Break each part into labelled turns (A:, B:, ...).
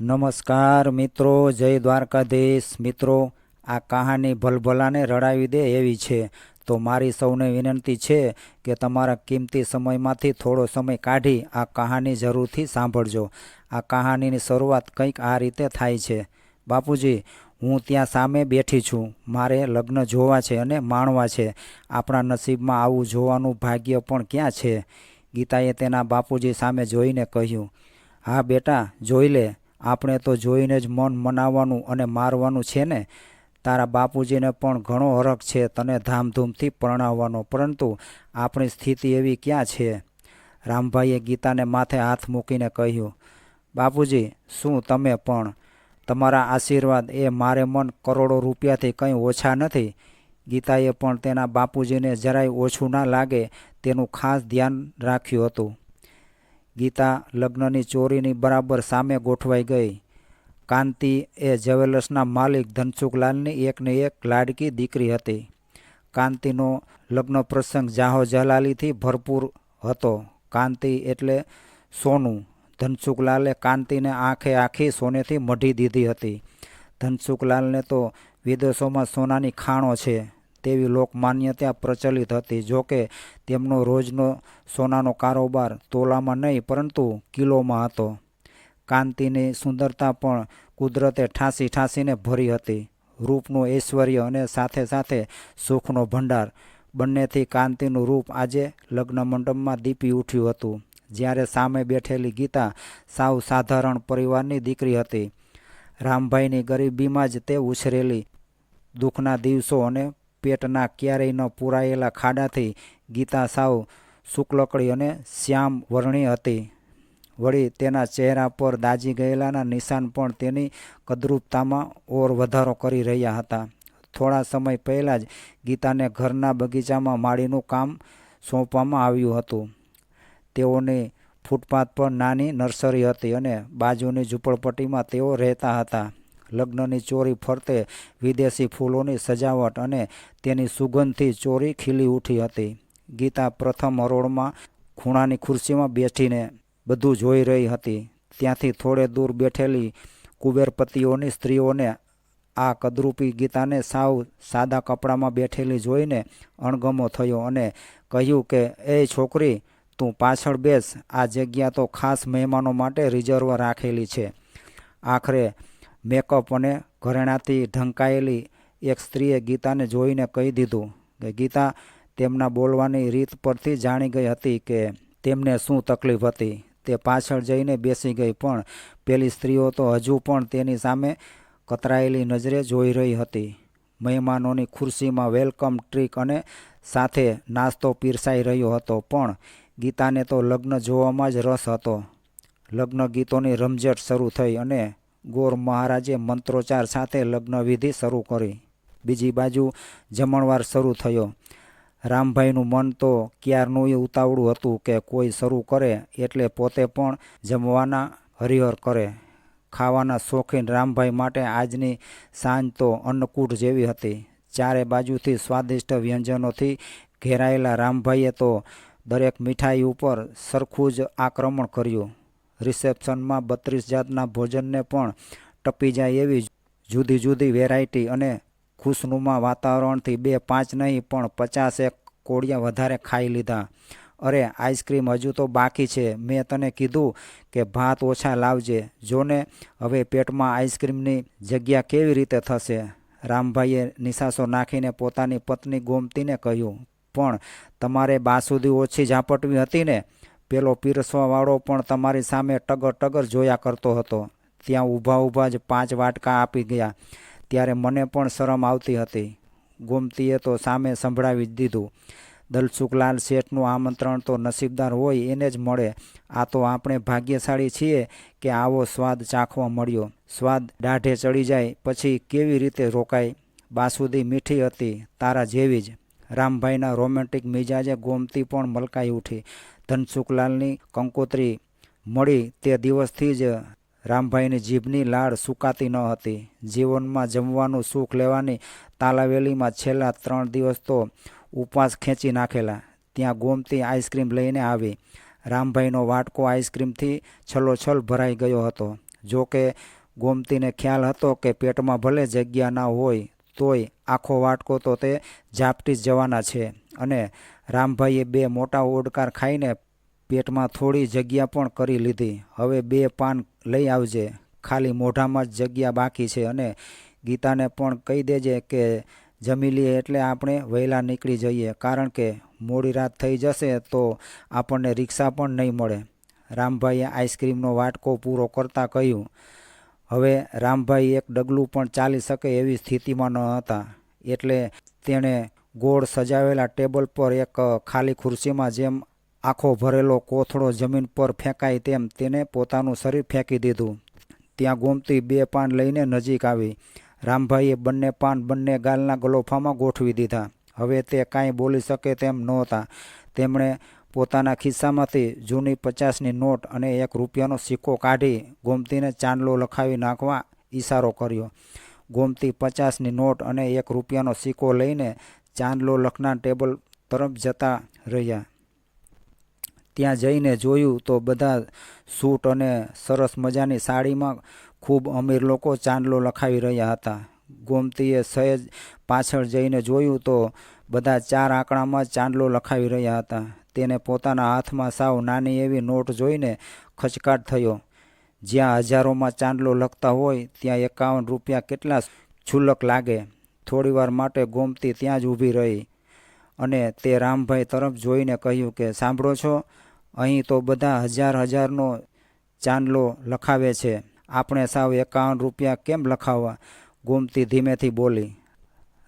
A: નમસ્કાર મિત્રો, જય દ્વારકાધીશ. મિત્રો, આ કહાની ભલભલાને રડાવી દે એવી છે. તો મારી સૌને વિનંતી છે કે તમારા કિંમતી સમયમાંથી થોડો સમય કાઢી આ કહાની જરૂરથી સાંભળજો. આ કહાનીની શરૂઆત કંઈક આ રીતે થાય છે. બાપુજી, હું ત્યાં સામે બેઠી છું. મારે લગ્ન જોવા છે અને માણવા છે. આપણા નસીબમાં આવું જોવાનું ભાગ્ય પણ ક્યાં છે? ગીતાએ તેના બાપુજી સામે જોઈને કહ્યું, હા બેટા, જોઈ લે. આપણે તો જોઈને જ મન મનાવવાનું અને મારવાનું છે ને? તારા બાપુજીને પણ ઘણો હરખ છે તને ધામધૂમથી પરણાવવાનો, પરંતુ આપણી સ્થિતિ એવી ક્યાં છે? રામભાઈએ ગીતાને માથે હાથ મૂકીને કહ્યું, બાપુજી, શું તમે પણ? તમારા આશીર્વાદ એ મારે મન કરોડો રૂપિયાથી કંઈ ઓછા નથી. ગીતાએ પણ તેના બાપુજીને જરાય ઓછું ના લાગે તેનું ખાસ ધ્યાન રાખ્યું હતું. ગીતા લગ્નની ચોરીની બરાબર સામે ગોઠવાઈ ગઈ. કાંતિ એ જ્વેલર્સના માલિક ધનસુખલાલની એકને એક લાડકી દીકરી હતી. કાંતિનો લગ્ન પ્રસંગ જાહો જલાલીથી ભરપૂર હતો. કાંતિ એટલે સોનું. ધનસુખલાલે કાંતિને આંખે આખી સોનેથી મઢી દીધી હતી. ધનસુખલાલને તો વિદેશોમાં સોનાની ખાણો છે. તેવી લોકમાન્યતા પ્રચલિત હતી. જોકે તેમનો રોજનો સોનાનો કારોબાર તોલામાં નહીં, પરંતુ કિલોમાં હતો. કાંતિની સુંદરતા પણ કુદરતે ઠાંસી ઠાંસીને ભરી હતી. રૂપનું ઐશ્વર્ય અને સાથે સાથે સુખનો ભંડાર. બંનેથી કાંતિનું રૂપ આજે લગ્ન મંડપમાં દીપી ઉઠ્યું હતું, જ્યારે સામે બેઠેલી ગીતા સાવ સાધારણ પરિવારની દીકરી હતી. રામભાઈની ગરીબીમાં જ તે ઉછરેલી. દુઃખના દિવસો અને પેટના ક્યારેય ન પૂરાયેલા ખાડાથી ગીતા સાવ શુક્લકડી અને શ્યામ વર્ણી હતી. વળી તેના ચહેરા પર દાજી ગયેલાના નિશાન પણ તેની કદરૂપતામાં ઓર વધારો કરી રહ્યા હતા. થોડા સમય પહેલાં જ ગીતાને ઘરના બગીચામાં માળીનું કામ સોંપવામાં આવ્યું હતું. તેઓની ફૂટપાથ પર નાની નર્સરી હતી અને બાજુની ઝૂંપડપટ્ટીમાં તેઓ રહેતા હતા. લગ્નની ચોરી ફરતે વિદેશી ફૂલોની સજાવટ અને તેની સુગંધથી ચોરી ખીલી ઉઠી હતી. ગીતા પ્રથમ હરોળમાં ખૂણાની ખુરશીમાં બેઠીને બધું જોઈ રહી હતી. ત્યાંથી થોડે દૂર બેઠેલી કુબેરપતિઓની સ્ત્રીઓને આ કદરૂપી ગીતાને સાવ સાદા કપડામાં બેઠેલી જોઈને અણગમો થયો અને કહ્યું કે, એ છોકરી, તું પાછળ બેસ. આ જગ્યા તો ખાસ મહેમાનો માટે રિઝર્વ રાખેલી છે. આખરે મેકઅપ અને ઘરેણાથી ઢંકાયેલી એક સ્ત્રીએ ગીતાને જોઈને કહી દીધું કે, ગીતા, તેમના બોલવાની રીત પરથી જાણી ગઈ હતી કે તેમને શું તકલીફ હતી. તે પાછળ જઈને બેસી ગઈ, પણ પેલી સ્ત્રીઓ તો હજુ પણ તેની સામે કતરાયેલી નજરે જોઈ રહી હતી. મહેમાનોની ખુરશીમાં વેલકમ ટ્રીક અને સાથે નાસ્તો પીરસાઈ રહ્યો હતો, પણ ગીતાને તો લગ્ન જોવામાં જ રસ હતો. લગ્ન ગીતોની રમઝટ શરૂ થઈ અને ગોર મહારાજે મંત્રોચ્ચાર સાથે લગ્નવિધિ શરૂ કરી. બીજી બાજુ જમણવાર શરૂ થયો. રામભાઈનું મન તો ક્યારનું એ ઉતાવળું હતું કે કોઈ શરૂ કરે એટલે પોતે પણ જમવાના હરિહર કરે. ખાવાના શોખીન રામભાઈ માટે આજની સાંજ તો અન્નકૂટ જેવી હતી. ચારે બાજુથી સ્વાદિષ્ટ વ્યંજનોથી ઘેરાયેલા રામભાઈએ તો દરેક મીઠાઈ ઉપર સરખું જ આક્રમણ કર્યું. રિસેપ્શનમાં બત્રીસ જાતના ભોજનને પણ ટપી જાય એવી જુદી જુદી વેરાયટી અને ખુશનુમા વાતાવરણથી બે પાંચ નહીં, પણ પચાસ એક કોળિયા વધારે ખાઈ લીધા. અરે, આઈસ્ક્રીમ હજુ તો બાકી છે. મેં તને કીધું કે ભાત ઓછા લાવજે. જોને, હવે પેટમાં આઈસ્ક્રીમની જગ્યા કેવી રીતે થશે? રામભાઈએ નિશાસો નાખીને પોતાની પત્ની ગોમતીને કહ્યું, પણ તમારે બાસુદી ઓછી ઝાપટવી હતી ને? પેલો પીરસવાવાળો પણ તમારી સામે ટગર ટગર જોયા કરતો હતો. ત્યાં ઊભા ઊભા જ પાંચ વાટકા આપી ગયા. ત્યારે મને પણ શરમ આવતી હતી. ગોમતીએ તો સામે સંભળાવી જ દીધું. દલસુખલાલ શેઠનું આમંત્રણ તો નસીબદાર હોય એને જ મળે. આ તો આપણે ભાગ્યશાળી છીએ કે આવો સ્વાદ ચાખવા મળ્યો. સ્વાદ દાઢે ચડી જાય, પછી કેવી રીતે રોકાય? બાસુદી મીઠી હતી, તારા જેવી જ. રામભાઈના રોમેન્ટિક મિજાજે ગોમતી પણ મલકાઈ ઉઠી. ધનસુખલાલની કંકોત્રી મળી તે દિવસથી જ રામભાઈની જીભની લાળ સુકાતી ન હતી. જીવનમાં જમવાનું સુખ લેવાની તાલાવેલીમાં છેલ્લા ત્રણ દિવસ તો ઉપવાસ ખેંચી નાખેલા. ત્યાં ગોમતી આઈસ્ક્રીમ લઈને આવી. રામભાઈનો વાટકો આઈસ્ક્રીમથી છલોછલ ભરાઈ ગયો હતો. જોકે ગોમતીને ખ્યાલ હતો કે પેટમાં ભલે જગ્યા ના હોય, તોય આખો વાટકો તો તે ઝાપટી જવાના છે. અને રામભાઈએ બે મોટા ઓડકાર ખાઈને પેટમાં થોડી જગ્યા પણ કરી લીધી. હવે બે પાન લઈ આવજે. ખાલી મોઢામાં જ જગ્યા બાકી છે અને ગીતાને પણ કહી દેજે કે જમી લઈએ એટલે આપણે વહેલા નીકળી જઈએ. કારણ કે મોડી રાત થઈ જશે તો આપણને રિક્ષા પણ નહીં મળે. રામભાઈએ આઈસ્ક્રીમનો વાટકો પૂરો કરતાં કહ્યું, હવે રામભાઈ એક ડગલું પણ ચાલી શકે એવી સ્થિતિમાં ન હતા. એટલે તેણે ગોળ સજાવેલા ટેબલ પર એક ખાલી ખુરશીમાં જેમ આખો ભરેલો કોથળો જમીન પર ફેંકાય તેમ તેને પોતાનું શરીર ફેંકી દીધું. ત્યાં ગોમતી બે પાન લઈને નજીક આવી. રામભાઈએ બંને પાન બંને ગાલના ગલોફામાં ગોઠવી દીધા. હવે તે કાંઈ બોલી શકે તેમ નહોતા. તેમણે પોતાના ખિસ્સામાંથી જૂની પચાસની નોટ અને એક રૂપિયાનો સિક્કો કાઢી ગોમતીને ચાંદલો લખાવી નાખવા ઈશારો કર્યો. ગોમતી પચાસની નોટ અને એક રૂપિયાનો સિક્કો લઈને ચાંદલો લખનાર ટેબલ તરફ જતા રહ્યા. ત્યાં જઈને જોયું તો બધા સૂટ અને સરસ મજાની સાડીમાં ખૂબ અમીર લોકો ચાંદલો લખાવી રહ્યા હતા. ગોમતીએ સહેજ પાછળ જઈને જોયું તો બધા ચાર આંકડામાં ચાંદલો લખાવી રહ્યા હતા. તેને પોતાના હાથમાં સાવ નાની એવી નોટ જોઈને ખચકાટ થયો. જ્યાં હજારોમાં ચાંદલો લખતા હોય, ત્યાં એકાવન રૂપિયા કેટલા છુલક લાગે? થોડીવાર માટે ગોમતી ત્યાં જ ઊભી રહી અને તે રામભાઈ તરફ જોઈને કહ્યું કે, સાંભળો છો, અહીં તો બધા હજાર હજારનો ચાંદલો લખાવે છે. આપણે સાવ એકાવન રૂપિયા કેમ લખાવવા? ગોમતી ધીમેથી બોલી,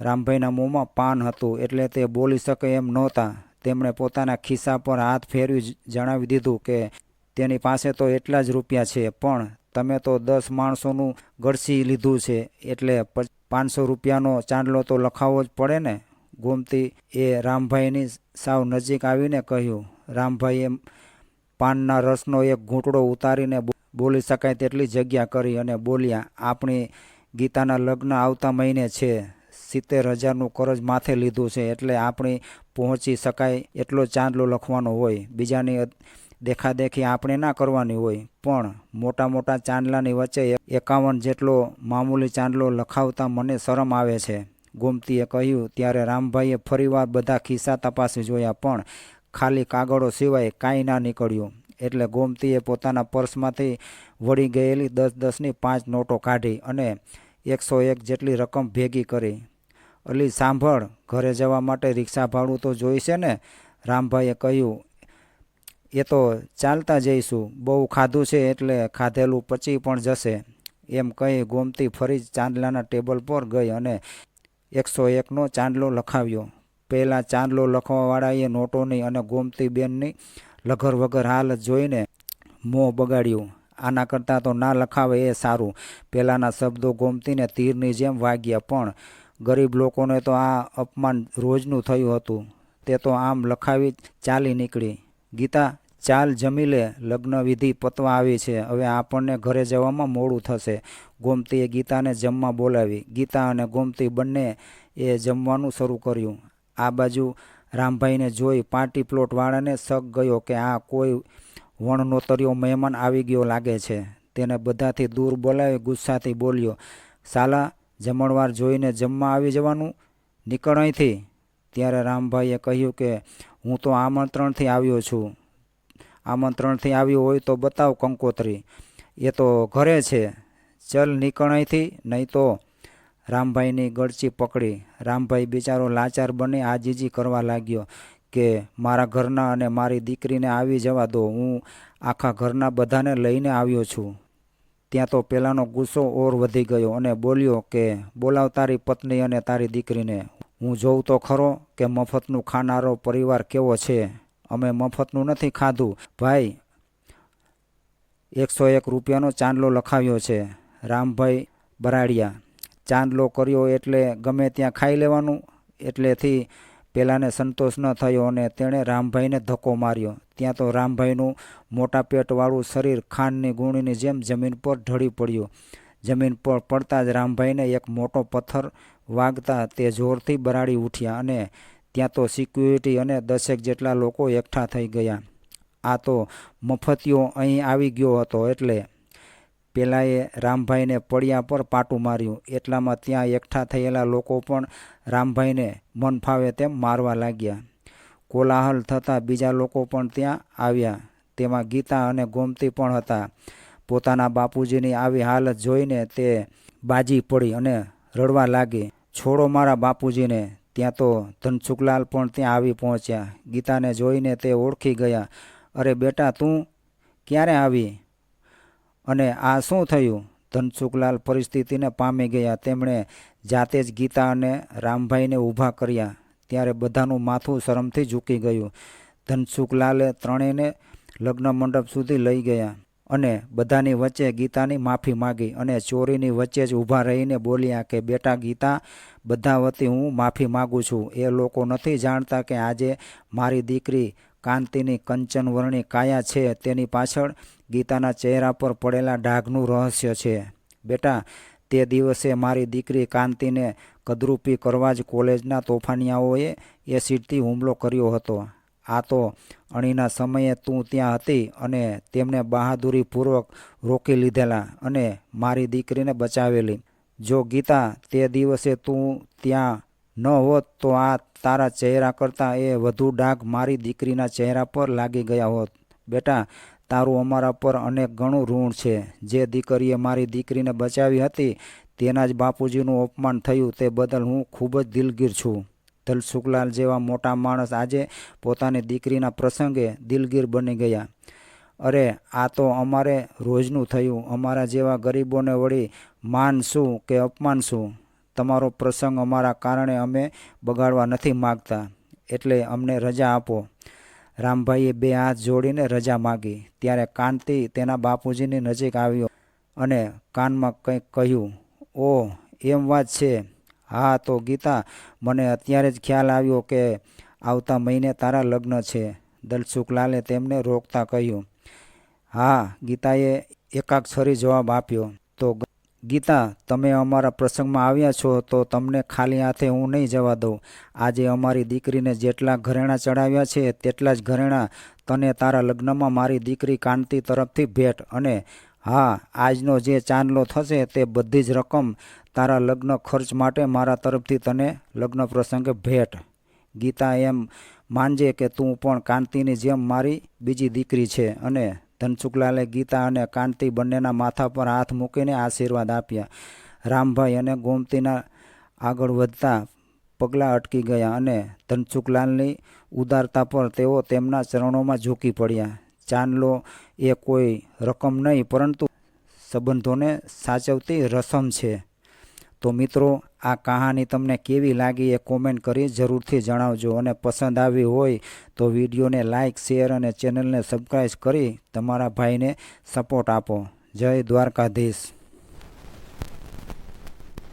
A: રામભાઈના મોંમાં પાન હતું એટલે તે બોલી શકે એમ નહોતા. તેમણે પોતાના ખિસ્સા પર હાથ ફેરવી જણાવી દીધું કે તેની પાસે તો એટલા જ રૂપિયા છે, પણ તમે તો દસ માણસોનું ગળસી લીધું છે, એટલે પાંચસો રૂપિયાનો ચાંદલો તો લખાવવો જ પડે ને? ગોમતી એ રામભાઈની સાવ નજીક આવીને કહ્યું. રામભાઈએ પાનના રસનો એક ઘૂંટડો ઉતારીને બોલી શકાય તેટલી જગ્યા કરી અને બોલ્યા, આપણી ગીતાના લગ્ન આવતા મહિને છે. સિત્તેર હજારનું કરજ માથે લીધું છે, એટલે આપણી પહોંચી શકાય એટલો ચાંદલો લખવાનો હોય. બીજાની દેખાદેખી આપણે ના કરવાની હોય. પણ મોટા મોટા ચાંદલાની વચ્ચે એકાવન જેટલો મામૂલી ચાંદલો લખાવતા મને શરમ આવે છે. ગોમતીએ કહ્યું, ત્યારે રામભાઈએ ફરીવાર બધા ખિસ્સા તપાસી જોયા, પણ ખાલી કાગળો સિવાય કાંઈ ના નીકળ્યું. એટલે ગોમતીએ પોતાના પર્સમાંથી વળી ગયેલી દસ દસની પાંચ નોટો કાઢી અને એકસો એક જેટલી રકમ ભેગી કરી. અલી, સાંભળ, ઘરે જવા માટે રિક્ષા ભાડું તો જોઈશે ને? રામભાઈએ કહ્યું એ તો ચાલતા જઈશું. બહુ ખાધું છે એટલે ખાધેલું પચી પણ જશે. એમ કહી ગોમતી ફરી ચાંદલાના ટેબલ પર ગઈ અને એકસો એકનો ચાંદલો લખાવ્યો. પહેલાં ચાંદલો લખવાવાળાએ નોટોની અને ગોમતી બેનની લઘર વગર હાલત જોઈને મોં બગાડ્યું. આના કરતાં તો ના લખાવે એ સારું. પહેલાંના શબ્દો ગોમતીને તીરની જેમ વાગ્યા, પણ ગરીબ લોકોને તો આ અપમાન રોજનું થયું હતું. તે તો આમ લખાવી ચાલી નીકળી. ગીતા, ચાલ જમી લે લગ્નવિધિ પતવા આવી છે. હવે આપણને ઘરે જવામાં મોડું થશે. ગોમતીએ ગીતાને જમવા બોલાવી. ગીતા અને ગોમતી બંને એ જમવાનું શરૂ કર્યું. આ બાજુ રામભાઈને જોઈ પાર્ટી પ્લોટવાળાને શક ગયો કે આ કોઈ વણનોતરીઓ મહેમાન આવી ગયો લાગે છે. તેને બધાથી દૂર બોલાવી ગુસ્સાથી બોલ્યો, સાલા, જમણવાર જોઈને જમવા આવી જવાનું? નીકળ અહીંથી. ત્યારે રામભાઈએ કહ્યું કે, હું તો આમંત્રણથી આવ્યો છું. આમંત્રણથી આવ્યો હોય તો બતાવ કંકોત્રી. એ તો ઘરે છે. ચલ નીકળ અહીંથી. નહીં તો રામભાઈની ગળચી પકડી. રામભાઈ બિચારો લાચાર બની આજીજી કરવા લાગ્યો કે, મારા ઘરના અને મારી દીકરીને આવી જવા દો. હું આખા ઘરના બધાને લઈને આવ્યો છું. ત્યાં તો પહેલાંનો ગુસ્સો ઓર વધી ગયો અને બોલ્યો કે, બોલાવ તારી પત્ની અને તારી દીકરીને. હું જોઉં તો ખરો કે મફતનું ખાનારો પરિવાર કેવો છે? અમે મફતનું નથી ખાધું. ભાઈ, એકસો એક રૂપિયાનો ચાંદલો લખાવ્યો છે. રામભાઈ બરાડિયા, ચાંદલો કર્યો એટલે ગમે ત્યાં ખાઈ લેવાનું. એટલેથી પેલાને સંતોષ ન થયો અને તેણે રામભાઈને ધક્કો માર્યો. ત્યાં તો રામભાઈનું મોટા પેટવાળું શરીર ખાંડની ગુણીની જેમ જમીન પર ઢળી પડ્યું. જમીન પર પડતા જ રામભાઈને એક મોટો પથ્થર વાગતા તે જોરથી બરાડી ઉઠ્યા અને ત્યાં તો સિક્યુરિટી અને દસેક જેટલા લોકો એકઠા થઈ ગયા. આ તો મફતિયો અહીં આવી ગયો હતો એટલે પેલાએ રામભાઈને પડ્યા પર પાટું માર્યું. એટલામાં ત્યાં એકઠા થયેલા લોકો પણ રામભાઈને મન ફાવે તેમ મારવા લાગ્યા. કોલાહલ થતાં બીજા લોકો પણ ત્યાં આવ્યા. તેમાં ગીતા અને ગોમતી પણ હતા. પોતાના બાપુજીની આવી હાલત જોઈને તે બાજી પડી અને રડવા લાગી. છોડો મારા બાપુજીને. ત્યાં તો ધનસુખલાલ પણ ત્યાં આવી પહોંચ્યા. ગીતાને જોઈને તે ઓળખી ગયા. અરે બેટા, તું ક્યારે આવી? અને આ શું થયું? ધનસુખલાલ પરિસ્થિતિને પામી ગયા. તેમણે જાતે જ ગીતા અને રામભાઈને ઊભા કર્યા. ત્યારે બધાનું માથું શરમથી ઝૂકી ગયું. ધનસુખલાલે ત્રણેયને લગ્ન મંડપ સુધી લઈ ગયા. અને બધાની વચ્ચે ગીતાની માફી માગી અને ચોરીની વચ્ચે જ ઊભા રહીને બોલ્યા કે, બેટા ગીતા, બધા વતી હું માફી માગું છું. એ લોકો નથી જાણતા કે આજે મારી દીકરી કાંતિની કંચનવર્ણી કાયા છે. તેની પાછળ ગીતાના ચહેરા પર પડેલા ડાઘનું રહસ્ય છે. બેટા, તે દિવસે મારી દીકરી કાંતિને કદરૂપી કરવા જ કોલેજના તોફાનિયાઓએ એસિડથી હુમલો કર્યો હતો. આ તો અણીના સમયે તું ત્યાં હતી અને તેમને બહાદુરીપૂર્વક રોકી લીધેલા અને મારી દીકરીને બચાવેલી. જો ગીતા તે દિવસે તું ત્યાં ન હોત તો આ તારા ચહેરા કરતાં એ વધુ ડાઘ મારી દીકરીના ચહેરા પર લાગી ગયા હોત. બેટા, તારું અમારા પર અનેક ઘણું ઋણ છે. જે દીકરીએ મારી દીકરીને બચાવી હતી, તેના જ બાપુજીનું અપમાન થયું તે બદલ હું ખૂબ જ દિલગીર છું. ધલસુખલાલ જેવા મોટા માણસ આજે પોતાની દીકરીના પ્રસંગે દિલગીર બની ગયા. અરે, આ તો અમારે રોજનું થયું. અમારા જેવા ગરીબોને વળી માન શું કે અપમાન શું? તમારો પ્રસંગ અમારા કારણે અમે બગાડવા નથી માગતા. એટલે અમને રજા આપો. રામભાઈએ બે હાથ જોડીને રજા માગી. ત્યારે કાંતિ તેના બાપુજીની નજીક આવ્યો અને કાનમાં કંઈક કહ્યું, ઓહ, એમ વાત છે. હા, તો ગીતા, મને અત્યારે જ ખ્યાલ આવ્યો કે આવતા મહિને તારા લગ્ન છે. દલસુખલાલે તેમને રોકતા કહ્યું. હા, ગીતાએ એકાક્ષરી જવાબ આપ્યો. તો ગીતા, તમે અમારા પ્રસંગમાં આવ્યા છો, તો તમને ખાલી હાથે હું નહીં જવા દઉં. આજે અમારી દીકરીને જેટલા ઘરેણાં ચડાવ્યા છે, તેટલા જ ઘરેણાં તને તારા લગ્નમાં મારી દીકરી કાંતિ તરફથી ભેટ. અને હા, આજનો જે ચાંદલો થશે, તે બધી જ રકમ તારા લગ્ન ખર્ચ માટે મારા તરફથી તને લગ્ન પ્રસંગે ભેટ. ગીતા એમ માનજે કે તું પણ કાંતિની જેમ મારી બીજી દીકરી છે અને ધનસુકલાલે ગીતા અને કાંતિ બંનેના માથા પર હાથ મૂકીને આશીર્વાદ આપ્યા. રામભાઈ અને ગોમતીના આગળ વધતા પગલાં અટકી ગયા અને ધનસુખલાલની ઉદારતા પર તેઓ તેમના ચરણોમાં ઝૂકી પડ્યા. ચાંદલો એ કોઈ રકમ નહીં, પરંતુ સંબંધોને સાચવતી રસમ છે. તો મિત્રો, આ કહાની તમને કેવી લાગી એ કોમેન્ટ કરી જરૂરથી જણાવજો અને પસંદ આવી હોય તો વિડીયોને લાઇક શેર અને ચેનલને સબસ્ક્રાઈબ કરી તમારા ભાઈને સપોર્ટ આપો. જય દ્વારકાધીશ.